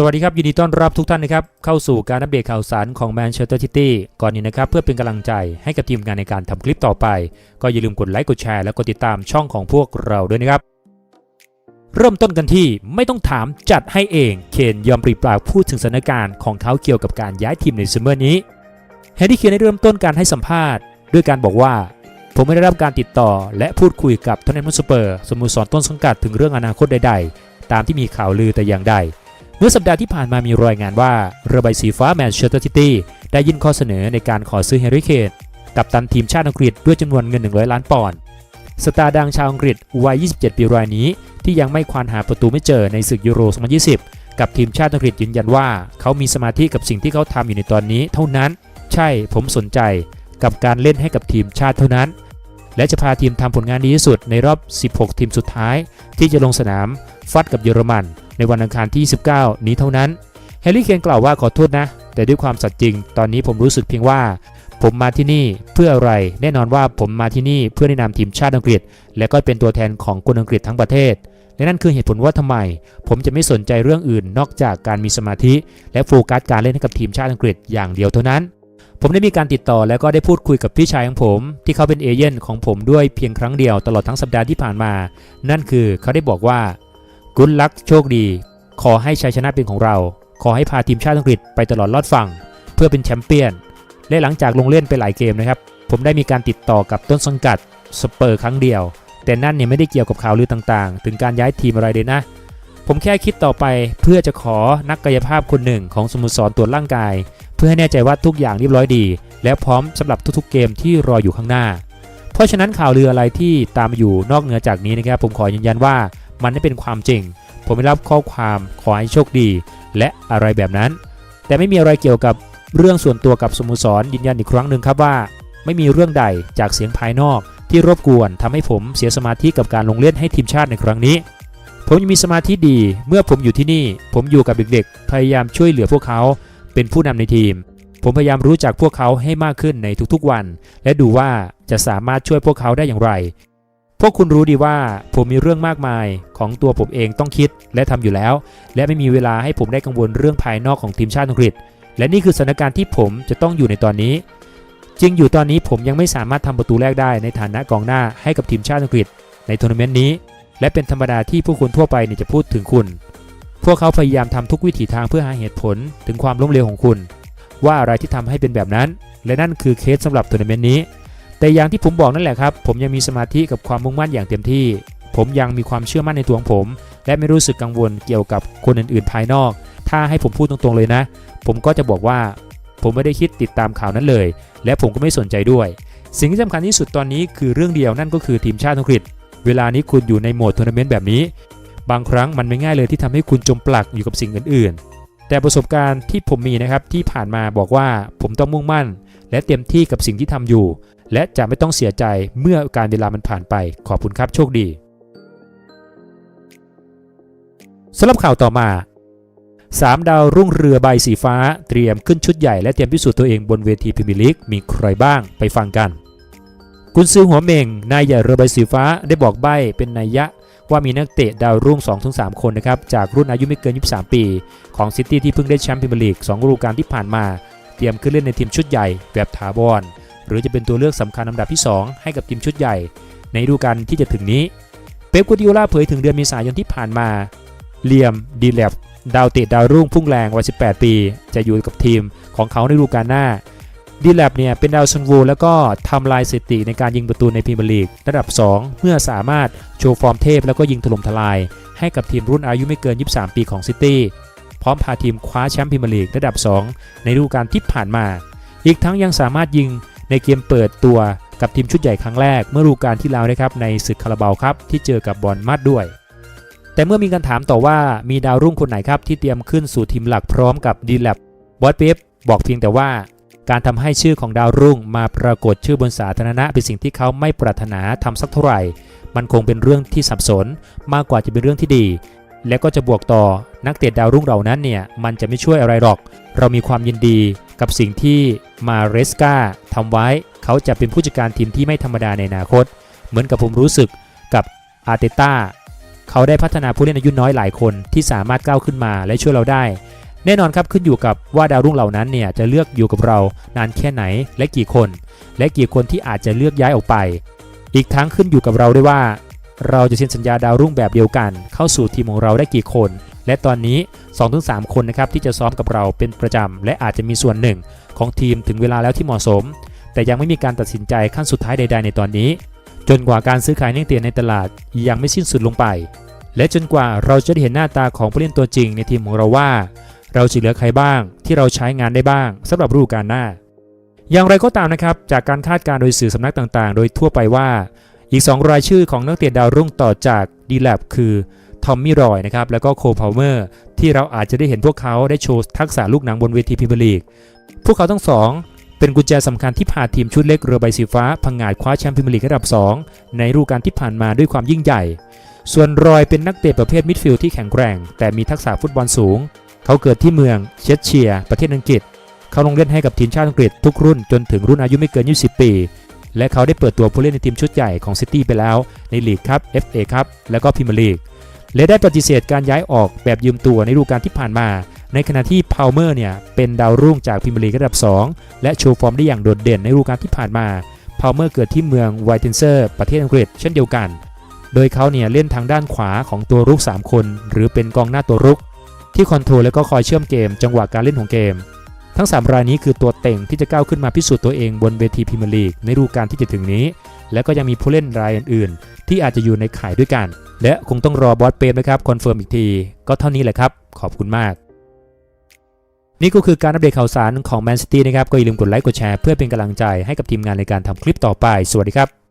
สวัสดีครับยินดีต้อนรับทุกท่านนะครับเข้าสู่การอัปเดตข่าวสารของแมนเชสเตอร์ซิตี้ก่อนนี้นะครับเพื่อเป็นกำลังใจให้กับทีมงานในการทำคลิปต่อไป ก็อย่าลืมกดไลค์กดแชร์และกดติดตามช่องของพวกเราด้วยนะครับ เริ่มต้นกันที่ไม่ต้องถามจัดให้เองเคนยอมปรีปากพูดถึงสถานการณ์ของเขาเกี่ยวกับการย้ายทีมในซัมเมอร์นี้แฮร์รี่เคนได้เริ่มต้นการให้สัมภาษณ์ ด้วยการบอกว่า ผมไม่ได้รับการติดต่อ และพูดคุยกับทอนเนมสเปอร์สโมสรต้นสังกัดถึงเรื่องอนาคตใด ๆ ตามที่มีข่าวลือแต่อย่างใด เมื่อสัปดาห์ที่ผ่านมามีรายงานว่าเรือใบสีฟ้าแมนเชสเตอร์ซิตี้ได้ยื่นข้อเสนอในการขอซื้อเฮนรี่เคนกับตันทีมชาติอังกฤษด้วยจำนวนเงิน 100 ล้านปอนด์สตาร์ดังชาวอังกฤษวัย 27 ปีรายนี้ ที่ยังไม่ควานหาประตูไม่เจอในศึกยูโร 2020 กับทีมชาติอังกฤษยืนยันว่า เขามีสมาธิกับสิ่งที่เขาทำอยู่ในตอนนี้เท่านั้น ใช่ผมสนใจกับการเล่นให้กับทีมชาติเท่านั้น และจะพาทีมทำผลงานดีที่สุดในรอบ 16 ทีมสุดท้าย ที่จะลงสนามฟัดกับเยอรมัน ในวันอังคารที่ 29 นี้เท่านั้นแฮร์รี่เคนกล่าวว่าขอโทษนะ แต่ด้วยความสัตย์จริง ตอนนี้ผมรู้สึกเพียงว่า ผมมาที่นี่เพื่ออะไร แน่นอนว่าผมมาที่นี่เพื่อแนะนำทีมชาติอังกฤษ และก็เป็นตัวแทนของคนอังกฤษทั้งประเทศและนั่นคือเหตุผลว่าทำไม ผมจะไม่สนใจเรื่องอื่นนอกจากการมีสมาธิ และโฟกัสการเล่นให้กับทีมชาติอังกฤษอย่างเดียวเท่านั้น ผมได้มีการติดต่อและก็ได้พูดคุยกับพี่ชายของผม ที่เขาเป็นเอเย่นของผมด้วยเพียงครั้งเดียวตลอดทั้งสัปดาห์ที่ผ่านมา นั่นคือเขาได้บอกว่า กุลลักโชคดี ขอให้ชัยชนะเป็นของเรา ขอให้พาทีมชาติอังกฤษไปตลอดรอดฝั่ง เพื่อเป็นแชมเปี้ยน และหลังจากลงเล่นไปหลายเกมนะครับ ผมได้มีการติดต่อกับต้นสังกัดสเปอร์ครั้งเดียว แต่นั่นเนี่ยไม่ได้เกี่ยวกับข่าวลือต่างๆ ถึงการย้ายทีมอะไรเลยนะ ผมแค่คิดต่อไปเพื่อจะขอนักกายภาพคนหนึ่งของสโมสรตรวจร่างกาย เพื่อให้แน่ใจว่าทุกอย่างเรียบร้อยดี และพร้อมสำหรับทุกๆเกมที่รออยู่ข้างหน้า เพราะฉะนั้นข่าวลืออะไรที่ตามมาอยู่นอกเหนือจากนี้นะครับผมขอยืนยันว่า มันไม่เป็นความจริง ผมไม่รับข้อความขอให้โชคดี และอะไรแบบนั้น แต่ไม่มีอะไรเกี่ยวกับเรื่องส่วนตัวกับสโมสรยืนยันอีกครั้งหนึ่งครับว่า ไม่มีเรื่องใดจากเสียงภายนอกที่รบกวนทำให้ผมเสียสมาธิกับการลงเล่นให้ทีมชาติในครั้งนี้ ผมยังมีสมาธิดี เมื่อผมอยู่ที่นี่ ผมอยู่กับเด็กๆ พยายามช่วยเหลือพวกเขา เป็นผู้นำในทีม ผมพยายามรู้จักพวกเขาให้มากขึ้นในทุกๆวัน และดูว่าจะสามารถช่วยพวกเขาได้อย่างไร พวกคุณรู้ดีว่าผมมีเรื่องมากมายของตัวผมเองต้องคิดและทำอยู่แล้ว และไม่มีเวลาให้ผมได้กังวลเรื่องภายนอกของทีมชาติอังกฤษ และนี่คือสถานการณ์ที่ผมจะต้องอยู่ในตอนนี้ จริงอยู่ตอนนี้ผมยังไม่สามารถทำประตูแรกได้ในฐานะกองหน้าให้กับทีมชาติอังกฤษ ในทัวร์นาเมนต์นี้ และเป็นธรรมดาที่ผู้คนทั่วไปเนี่ยจะพูดถึงคุณ พวกเขาพยายามทำทุกวิถีทางเพื่อหาเหตุผลถึงความล้มเหลวของคุณ ว่าอะไรที่ทำให้เป็นแบบนั้น และนั่นคือเคสสำหรับทัวร์นาเมนต์นี้ แต่อย่างที่ผมบอกนั่นแหละครับ ผมยังมีสมาธิกับความมุ่งมั่นอย่างเต็มที่ ผมยังมีความเชื่อมั่นในตัวของผม และไม่รู้สึกกังวลเกี่ยวกับคนอื่นๆ ภายนอก ถ้าให้ผมพูดตรงๆเลยนะ ผมก็จะบอกว่า ผมไม่ได้คิดติดตามข่าวนั้นเลย และผมก็ไม่สนใจด้วย สิ่งที่สำคัญที่สุดตอนนี้คือเรื่องเดียวนั่นก็คือทีมชาติอังกฤษ เวลานี้คุณอยู่ในโหมดทัวร์นาเมนต์แบบนี้ บางครั้งมันไม่ง่ายเลยที่ทำให้คุณจมปลักอยู่กับสิ่งอื่น ๆ แต่ประสบการณ์ที่ผมมีนะครับที่ผ่านมาบอกว่าผมต้องมุ่งมั่น และเต็มที่กับสิ่งที่ทำอยู่ และจะไม่ต้องเสียใจเมื่อการเวลามันผ่านไป ขอบคุณครับโชคดีสำหรับข่าวต่อมา 3 ดาวรุ่งเรือใบสีฟ้า เตรียมขึ้นชุดใหญ่และเตรียมพิสูจน์ตัวเองบนเวทีพรีเมียร์ลีกมีใครบ้างไปฟังกัน กุนซือหัวเมงนายใหญ่เรือใบสีฟ้าได้บอกใบ้เป็นนัยยะว่ามีนักเตะดาวรุ่ง 2-3 คนนะครับ จากรุ่นอายุไม่เกิน 23 ปี ของซิตี้ที่เพิ่งได้แชมป์พรีเมียร์ลีก2ฤดูกาลที่ผ่านมา เตรียมขึ้นเล่นในทีมชุดใหญ่แบบถาวรหรือจะเป็นตัวเลือกสำคัญลำดับที่ 2 ให้กับทีมชุดใหญ่ ในฤดูกาลที่จะถึงนี้ เป๊ปกัวดิโอลาเผยถึงเดือนเมษายนที่ผ่านมาเลียมดีแลบดาวเตะดาวรุ่งพุ่งแรงวัย 18 ปี จะอยู่กับทีมของเขาในฤดูกาลหน้าดีแลบเนี่ยเป็นดาวซันวูแล้วก็ทำลายสถิติในการยิงประตูในพรีเมียร์ลีกระดับ 2 เมื่อสามารถโชว์ฟอร์มเทพแล้วก็ยิงถล่มทลาย ให้กับทีมรุ่นอายุไม่เกิน 23 ปีของซิตี้ ร้อมพาทีมคว้าแชมป์พรีเมียร์ลีกระดับ 2 ในฤดูกาลที่ผ่านมา อีกทั้งยังสามารถยิงในเกมเปิดตัวกับทีมชุดใหญ่ครั้งแรกเมื่อฤดูกาลที่แล้วนะครับในศึกคาราบาวครับที่เจอกับบอลมาดด้วย แต่เมื่อมีการถามต่อว่ามีดาวรุ่งคนไหนครับที่เตรียมขึ้นสู่ทีมหลักพร้อมกับดีแลบบอสเป๊ปบอกเพียงแต่ว่าการทำให้ชื่อของดาวรุ่งมาปรากฏชื่อบนสาธารณะเป็นสิ่งที่เขาไม่ปรารถนาทำสักเท่าไหร่ มันคงเป็นเรื่องที่สับสนมากกว่าจะเป็นเรื่องที่ดี และก็จะบวกต่อนักเตะดาวรุ่งเหล่านั้นเนี่ยมันจะไม่ช่วยอะไรหรอก เรามีความยินดีกับสิ่งที่มาเรสกาทำไว้ เขาจะเป็นผู้จัดการทีมที่ไม่ธรรมดาในอนาคต เหมือนกับผมรู้สึกกับอาร์เตต้าเขาได้พัฒนาผู้เล่นอายุน้อยหลายคนที่สามารถก้าวขึ้นมาและช่วยเราได้ แน่นอนครับขึ้นอยู่กับว่าดาวรุ่งเหล่านั้นเนี่ยจะเลือกอยู่กับเรานานแค่ไหนและกี่คน และกี่คนที่อาจจะเลือกย้ายออกไป อีกทั้งขึ้นอยู่กับเราด้วยว่า เราจะเซ็นสัญญาดาวรุ่งแบบเดียวกัน เข้าสู่ทีมของเราได้กี่คน และตอนนี้ 2-3 คนนะครับที่จะซ้อมกับเราเป็นประจำและอาจจะมีส่วนหนึ่ง ของทีมถึงเวลาแล้วที่เหมาะสม แต่ยังไม่มีการตัดสินใจขั้นสุดท้ายใด ๆ ในตอนนี้ จนกว่าการซื้อขายนักเตะในตลาดยังไม่สิ้นสุดลงไป และจนกว่าเราจะได้เห็นหน้าตาของผู้เล่นตัวจริงในทีมของเราว่า เราจะเหลือใครบ้าง ที่เราใช้งานได้บ้างสำหรับฤดูกาลหน้าอย่างไรก็ตามนะครับ จากการคาดการณ์โดยสื่อสำนักต่างๆ โดยทั่วไปว่า อีก 2 รายชื่อของนักเตะดาวรุ่งต่อจากดีแลบคือทอมมี่รอยนะครับแล้วก็โคพาวเมอร์ที่เราอาจจะได้เห็นพวกเขาได้โชว์ทักษะลูกหนังบนเวทีพรีเมียร์ลีก พวกเขาทั้งสองเป็นกุญแจสำคัญที่พาทีมชุดเล็กเรือใบสีฟ้าพังงาดคว้าแชมป์พรีเมียร์ลีกระดับ 2 ในฤดูกาลที่ผ่านมาด้วยความยิ่งใหญ่ ส่วนรอยเป็นนักเตะประเภทมิดฟิลด์ที่แข็งแกร่ง แต่มีทักษะฟุตบอลสูง เขาเกิดที่เมืองเชสเชียร์ประเทศอังกฤษ เขาลงเล่นให้กับทีมชาติอังกฤษทุกรุ่นจนถึงรุ่นอายุไม่เกิน 20 ปี และเขาได้เปิดตัวผู้เล่นในทีมชุดใหญ่ของซิตี้ไปแล้ว ในลีกครับ FA ครับและก็พรีเมียร์ลีกและได้ปฏิเสธการย้ายออกแบบยืมตัวในฤดูกาลที่ผ่านมา ในขณะที่พาวเมอร์เนี่ยเป็นดาวรุ่งจากพรีเมียร์ลีกระดับ 2 และโชว์ฟอร์มได้อย่างโดดเด่นในฤดูกาลที่ผ่านมาพาวเมอร์เกิดที่เมืองไวเทนเซอร์ ประเทศอังกฤษเช่นเดียวกัน โดยเขาเนี่ยเล่นทางด้านขวาของตัวรุก 3 คน หรือเป็นกองหน้าตัวรุก ที่คอนโทรลและก็คอยเชื่อมเกม จังหวะการเล่นของเกม ทั้ง 3 รายนี้คือตัวเต็งที่จะก้าวขึ้นมาพิสูจน์ตัวเองบนเวทีพรีเมียร์ลีกในฤดูกาลที่จะถึงนี้ และก็ยังมีผู้เล่นรายอื่น ๆ ที่อาจจะอยู่ในข่ายด้วยกัน และคงต้องรอบอสเปมนะครับคอนเฟิร์มอีกที ก็เท่านี้แหละครับ ขอบคุณมาก นี่ก็คือการอัปเดตข่าวสารของแมนซิตี้นะครับก็อย่าลืมกดไลค์กดแชร์เพื่อเป็นกำลังใจให้กับทีมงานในการทำคลิปต่อไป สวัสดีครับ